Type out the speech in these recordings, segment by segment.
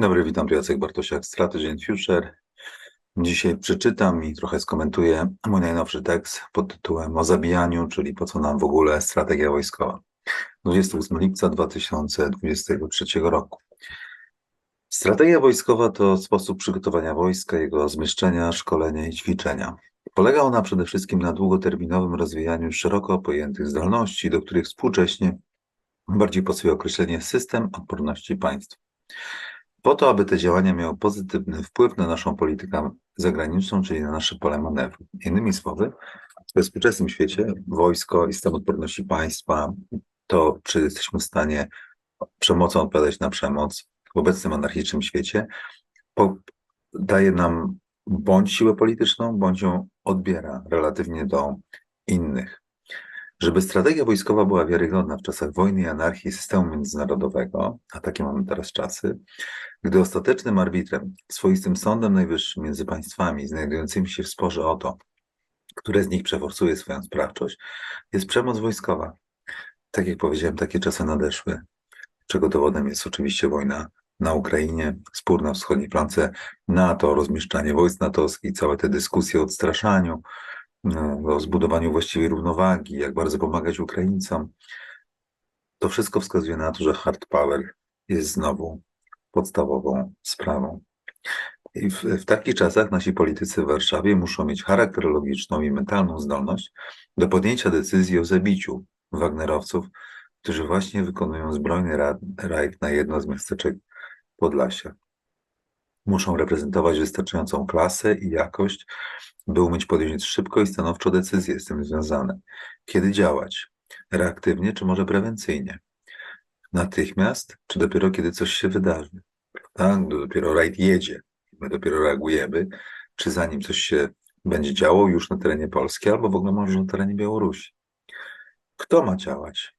Dzień dobry, witam tu Jacek Bartosiak, Strategy and Future. Dzisiaj przeczytam i trochę skomentuję mój najnowszy tekst pod tytułem o zabijaniu, czyli po co nam w ogóle strategia wojskowa. 28 lipca 2023 roku. Strategia wojskowa to sposób przygotowania wojska, jego zmieszczenia, szkolenia i ćwiczenia. Polega ona przede wszystkim na długoterminowym rozwijaniu szeroko pojętych zdolności, do których współcześnie bardziej pasuje określenie system odporności państw. Po to, aby te działania miały pozytywny wpływ na naszą politykę zagraniczną, czyli na nasze pole manewru. Innymi słowy, we współczesnym świecie wojsko i system odporności państwa, to czy jesteśmy w stanie przemocą odpowiadać na przemoc w obecnym anarchicznym świecie, daje nam bądź siłę polityczną, bądź ją odbiera relatywnie do innych. Żeby strategia wojskowa była wiarygodna w czasach wojny i anarchii systemu międzynarodowego, a takie mamy teraz czasy, gdy ostatecznym arbitrem, swoistym sądem najwyższym między państwami znajdującymi się w sporze o to, które z nich przeforsuje swoją sprawczość, jest przemoc wojskowa. Tak jak powiedziałem, takie czasy nadeszły, czego dowodem jest oczywiście wojna na Ukrainie, spór na wschodniej flance NATO, rozmieszczanie wojsk natowskich, całe te dyskusje o odstraszaniu, o zbudowaniu właściwej równowagi, jak bardzo pomagać Ukraińcom. To wszystko wskazuje na to, że hard power jest znowu podstawową sprawą. I w, w, takich czasach nasi politycy w Warszawie muszą mieć charakterologiczną i mentalną zdolność do podjęcia decyzji o zabiciu Wagnerowców, którzy właśnie wykonują zbrojny rajd na jedno z miasteczek Podlasia. Muszą reprezentować wystarczającą klasę i jakość, by umieć podjąć szybko i stanowczo decyzje z tym związane. Kiedy działać? Reaktywnie czy może prewencyjnie? Natychmiast, czy dopiero kiedy coś się wydarzy? Tak, dopiero rajd jedzie, my dopiero reagujemy, czy zanim coś się będzie działo już na terenie Polski, albo w ogóle może na terenie Białorusi. Kto ma działać?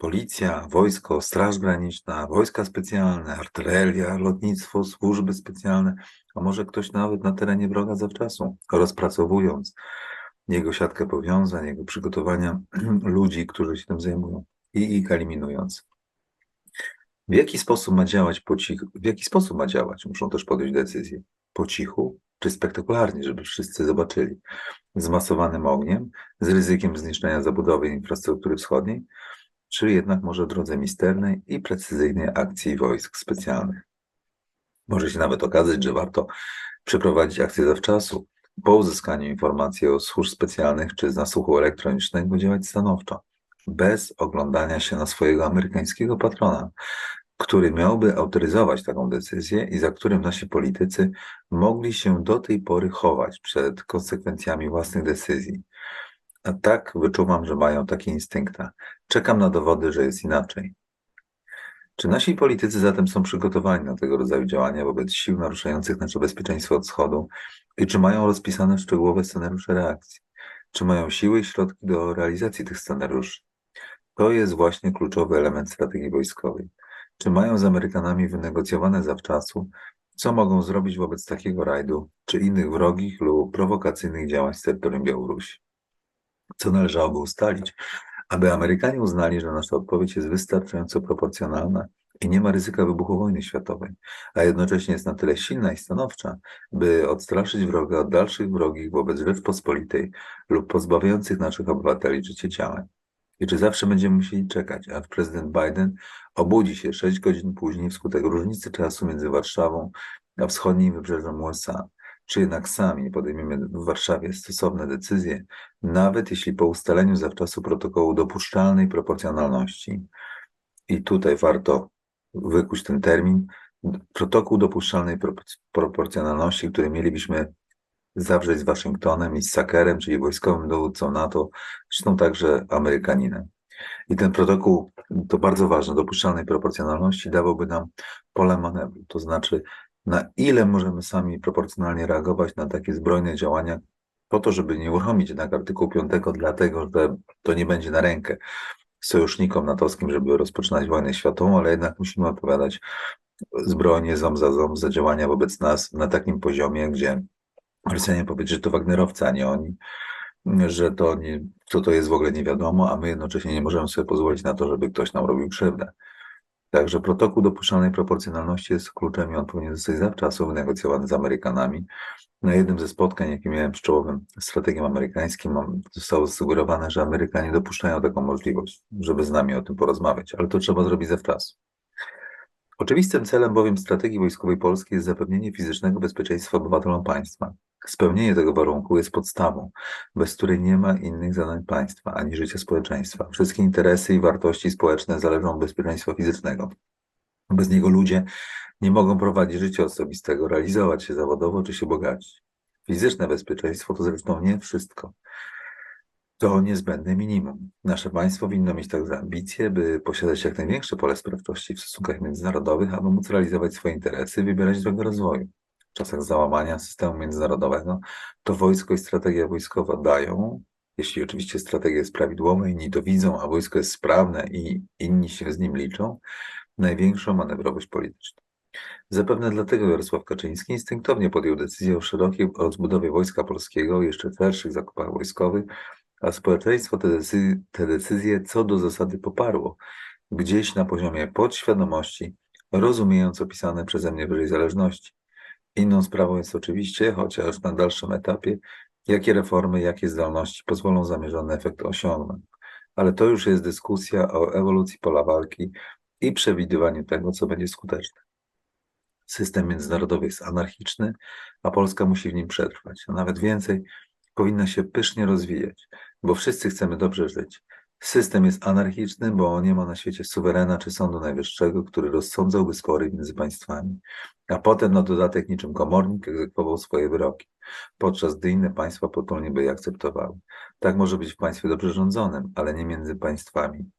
Policja, wojsko, Straż Graniczna, wojska specjalne, artyleria, lotnictwo, służby specjalne, a może ktoś nawet na terenie wroga zawczasu, rozpracowując jego siatkę powiązań, jego przygotowania ludzi, którzy się tym zajmują i ich eliminując. W jaki sposób ma działać po cichu? W jaki sposób ma działać? Muszą też podjąć decyzję. Po cichu czy spektakularnie, żeby wszyscy zobaczyli. Zmasowanym ogniem, z ryzykiem zniszczenia zabudowy infrastruktury wschodniej, czy jednak może w drodze misternej i precyzyjnej akcji wojsk specjalnych. Może się nawet okazać, że warto przeprowadzić akcję zawczasu, po uzyskaniu informacji o służb specjalnych czy z nasłuchu elektronicznego działać stanowczo, bez oglądania się na swojego amerykańskiego patrona, który miałby autoryzować taką decyzję i za którym nasi politycy mogli się do tej pory chować przed konsekwencjami własnych decyzji. A tak wyczuwam, że mają takie instynkta. Czekam na dowody, że jest inaczej. Czy nasi politycy zatem są przygotowani na tego rodzaju działania wobec sił naruszających nasze bezpieczeństwo od wschodu i czy mają rozpisane szczegółowe scenariusze reakcji? Czy mają siły i środki do realizacji tych scenariuszy? To jest właśnie kluczowy element strategii wojskowej. Czy mają z Amerykanami wynegocjowane zawczasu, co mogą zrobić wobec takiego rajdu, czy innych wrogich lub prowokacyjnych działań z terytorium Białorusi? Co należałoby ustalić, aby Amerykanie uznali, że nasza odpowiedź jest wystarczająco proporcjonalna i nie ma ryzyka wybuchu wojny światowej, a jednocześnie jest na tyle silna i stanowcza, by odstraszyć wroga od dalszych wrogich wobec Rzeczpospolitej lub pozbawiających naszych obywateli życie działań. I czy zawsze będziemy musieli czekać, aż prezydent Biden obudzi się 6 godzin później wskutek różnicy czasu między Warszawą a wschodnim wybrzeżem USA? Czy jednak sami podejmiemy w Warszawie stosowne decyzje, nawet jeśli po ustaleniu zawczasu protokołu dopuszczalnej proporcjonalności, i tutaj warto wykuć ten termin, protokół dopuszczalnej proporcjonalności, który mielibyśmy zawrzeć z Waszyngtonem i z Sakerem, czyli wojskowym dowódcą NATO, zresztą także Amerykaninem. I ten protokół, to bardzo ważne, dopuszczalnej proporcjonalności dawałby nam pole manewru, to znaczy na ile możemy sami proporcjonalnie reagować na takie zbrojne działania, po to, żeby nie uruchomić jednak artykułu 5, dlatego że to nie będzie na rękę sojusznikom natowskim, żeby rozpoczynać wojnę światową, ale jednak musimy odpowiadać zbrojnie, ząb za ząb, za działania wobec nas na takim poziomie, gdzie Rosjanie powiedzieć, że to Wagnerowcy, a nie oni, że to nie, co to jest w ogóle nie wiadomo, a my jednocześnie nie możemy sobie pozwolić na to, żeby ktoś nam robił krzywdę. Także protokół dopuszczalnej proporcjonalności jest kluczem i on powinien zostać zawczasu wynegocjowany z Amerykanami. Na jednym ze spotkań, jakie miałem z czołowym strategiem amerykańskim, zostało zasugerowane, że Amerykanie dopuszczają taką możliwość, żeby z nami o tym porozmawiać, ale to trzeba zrobić zawczasu. Oczywistym celem bowiem strategii wojskowej Polski jest zapewnienie fizycznego bezpieczeństwa obywatelom państwa. Spełnienie tego warunku jest podstawą, bez której nie ma innych zadań państwa ani życia społeczeństwa. Wszystkie interesy i wartości społeczne zależą od bezpieczeństwa fizycznego. Bez niego ludzie nie mogą prowadzić życia osobistego, realizować się zawodowo czy się bogacić. Fizyczne bezpieczeństwo to zresztą nie wszystko to niezbędne minimum. Nasze państwo winno mieć także ambicje, by posiadać jak największe pole sprawczości w stosunkach międzynarodowych, aby móc realizować swoje interesy i wybierać drogę rozwoju. W czasach załamania systemu międzynarodowego to wojsko i strategia wojskowa dają, jeśli oczywiście strategia jest prawidłowa, inni to widzą, a wojsko jest sprawne i inni się z nim liczą, największą manewrowość polityczną. Zapewne dlatego Jarosław Kaczyński instynktownie podjął decyzję o szerokiej rozbudowie Wojska Polskiego, jeszcze szerszych zakupach wojskowych, a społeczeństwo te, decyzje, te decyzje co do zasady poparło, gdzieś na poziomie podświadomości, rozumiejąc opisane przeze mnie wyżej zależności. Inną sprawą jest oczywiście, chociaż na dalszym etapie, jakie reformy, jakie zdolności pozwolą zamierzony efekt osiągnąć. Ale to już jest dyskusja o ewolucji pola walki i przewidywaniu tego, co będzie skuteczne. System międzynarodowy jest anarchiczny, a Polska musi w nim przetrwać. A nawet więcej, powinna się pysznie rozwijać, bo wszyscy chcemy dobrze żyć. System jest anarchiczny, bo nie ma na świecie suwerena czy Sądu Najwyższego, który rozsądzałby spory między państwami, a potem na dodatek niczym komornik egzekwował swoje wyroki, podczas gdy inne państwa potulnie by je akceptowały. Tak może być w państwie dobrze rządzonym, ale nie między państwami.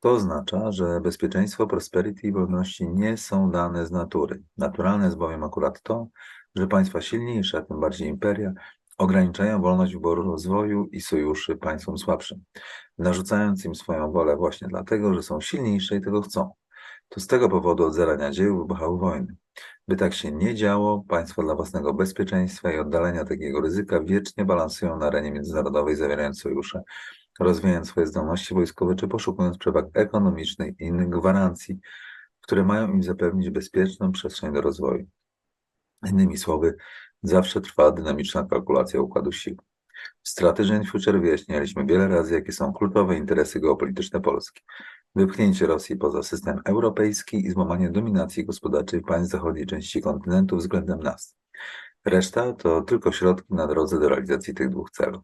To oznacza, że bezpieczeństwo, prosperity i wolności nie są dane z natury. Naturalne jest bowiem akurat to, że państwa silniejsze, a tym bardziej imperia, ograniczają wolność wyboru rozwoju i sojuszy państwom słabszym, narzucając im swoją wolę właśnie dlatego, że są silniejsze i tego chcą. To z tego powodu od zarania dzieł wybuchały wojny. By tak się nie działo, państwa dla własnego bezpieczeństwa i oddalenia takiego ryzyka wiecznie balansują na arenie międzynarodowej, zawierając sojusze, rozwijając swoje zdolności wojskowe czy poszukując przewag ekonomicznych i innych gwarancji, które mają im zapewnić bezpieczną przestrzeń do rozwoju. Innymi słowy, zawsze trwa dynamiczna kalkulacja układu sił. W Strategy Future wyjaśnialiśmy wiele razy, jakie są kluczowe interesy geopolityczne Polski. Wypchnięcie Rosji poza system europejski i złamanie dominacji gospodarczej państw zachodniej części kontynentu względem nas. Reszta to tylko środki na drodze do realizacji tych dwóch celów.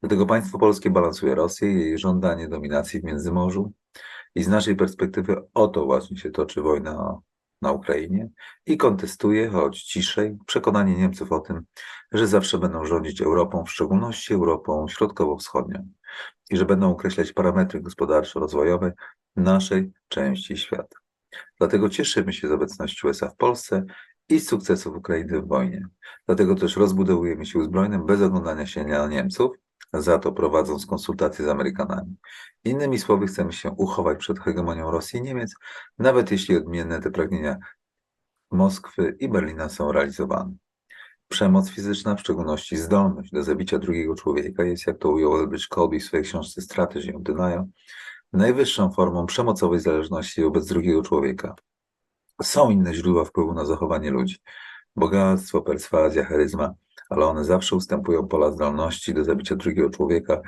Dlatego państwo polskie balansuje Rosję i jej żądanie dominacji w Międzymorzu i z naszej perspektywy o to właśnie się toczy wojna na Ukrainie i kontestuje, choć ciszej, przekonanie Niemców o tym, że zawsze będą rządzić Europą, w szczególności Europą Środkowo-Wschodnią i że będą określać parametry gospodarczo-rozwojowe naszej części świata. Dlatego cieszymy się z obecności USA w Polsce i sukcesów Ukrainy w wojnie. Dlatego też rozbudowujemy sił zbrojnym bez oglądania się na Niemców, za to prowadząc konsultacje z Amerykanami. Innymi słowy, chcemy się uchować przed hegemonią Rosji i Niemiec, nawet jeśli odmienne te pragnienia Moskwy i Berlina są realizowane. Przemoc fizyczna, w szczególności zdolność do zabicia drugiego człowieka, jest, jak to ujął Elbridge Colby w swojej książce Strategy of Denial, najwyższą formą przemocowej zależności wobec drugiego człowieka. Są inne źródła wpływu na zachowanie ludzi. Bogactwo, perswazja, charyzma, ale one zawsze ustępują pola zdolności do zabicia drugiego człowieka,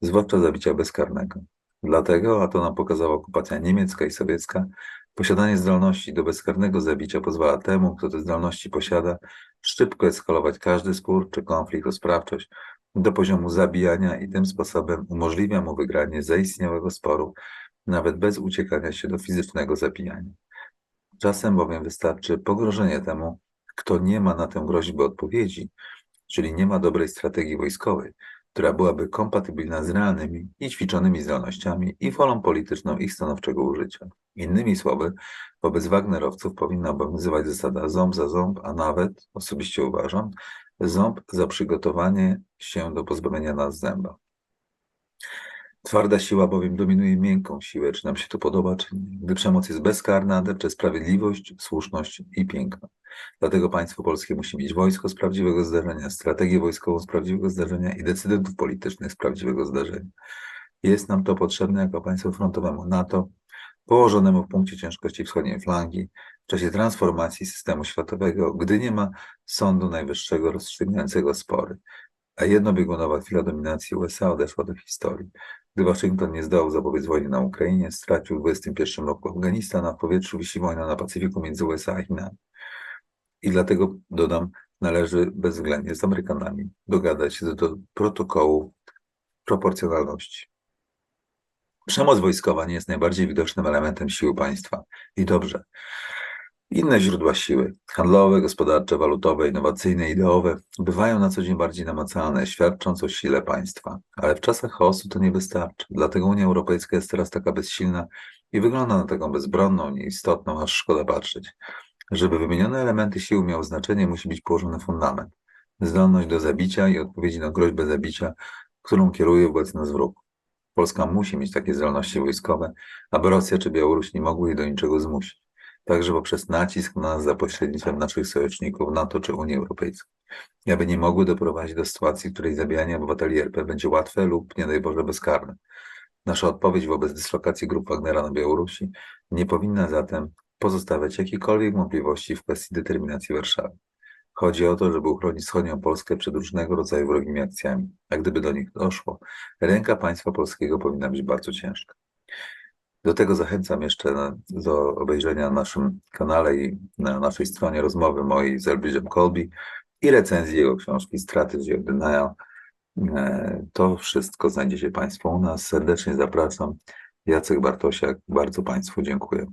zwłaszcza zabicia bezkarnego. Dlatego, a to nam pokazała okupacja niemiecka i sowiecka, posiadanie zdolności do bezkarnego zabicia pozwala temu, kto te zdolności posiada, szybko eskalować każdy spór czy konflikt o sprawczość do poziomu zabijania i tym sposobem umożliwia mu wygranie zaistniałego sporu, nawet bez uciekania się do fizycznego zabijania. Czasem bowiem wystarczy pogrożenie temu, kto nie ma na tę groźbę odpowiedzi, czyli nie ma dobrej strategii wojskowej, która byłaby kompatybilna z realnymi i ćwiczonymi zdolnościami i wolą polityczną ich stanowczego użycia. Innymi słowy, wobec Wagnerowców powinna obowiązywać zasada ząb za ząb, a nawet, osobiście uważam, ząb za przygotowanie się do pozbawienia nas zęba. Twarda siła bowiem dominuje miękką siłę, czy nam się to podoba, czy nie. Gdy przemoc jest bezkarna, depcze sprawiedliwość, słuszność i piękno. Dlatego państwo polskie musi mieć wojsko z prawdziwego zdarzenia, strategię wojskową z prawdziwego zdarzenia i decydentów politycznych z prawdziwego zdarzenia. Jest nam to potrzebne jako państwo frontowemu NATO, położonemu w punkcie ciężkości wschodniej flanki w czasie transformacji systemu światowego, gdy nie ma Sądu Najwyższego rozstrzygającego spory, a jednobiegunowa chwila dominacji USA odeszła do historii. Gdy Waszyngton nie zdołał zapobiec wojnie na Ukrainie, stracił w 21 roku Afganistan, a w powietrzu wisi wojna na Pacyfiku między USA a Chinami. I dlatego, dodam, należy bezwzględnie z Amerykanami dogadać się do protokołu proporcjonalności. Przemoc wojskowa nie jest najbardziej widocznym elementem siły państwa. I dobrze. Inne źródła siły, handlowe, gospodarcze, walutowe, innowacyjne, ideowe, bywają na co dzień bardziej namacalne, świadcząc o sile państwa. Ale w czasach chaosu to nie wystarczy. Dlatego Unia Europejska jest teraz taka bezsilna i wygląda na taką bezbronną, nieistotną, aż szkoda patrzeć. Żeby wymienione elementy siły miały znaczenie, musi być położony fundament. Zdolność do zabicia i odpowiedzi na groźbę zabicia, którą kieruje wobec nas wróg. Polska musi mieć takie zdolności wojskowe, aby Rosja czy Białoruś nie mogły jej do niczego zmusić. Także poprzez nacisk na nas za pośrednictwem naszych sojuszników NATO czy Unii Europejskiej. Aby nie mogły doprowadzić do sytuacji, w której zabijanie obywateli RP będzie łatwe lub, nie daj Boże, bezkarne. Nasza odpowiedź wobec dyslokacji grup Wagnera na Białorusi nie powinna zatem pozostawiać jakiejkolwiek wątpliwości w kwestii determinacji Warszawy. Chodzi o to, żeby uchronić wschodnią Polskę przed różnego rodzaju wrogimi akcjami, a gdyby do nich doszło, ręka państwa polskiego powinna być bardzo ciężka. Do tego zachęcam jeszcze na, do obejrzenia na naszym kanale i na naszej stronie rozmowy mojej z Elbridge'em Colby i recenzji jego książki Strategy of Denial. E, To wszystko znajdziecie Państwo u nas. Serdecznie zapraszam. Jacek Bartosiak, bardzo Państwu dziękuję.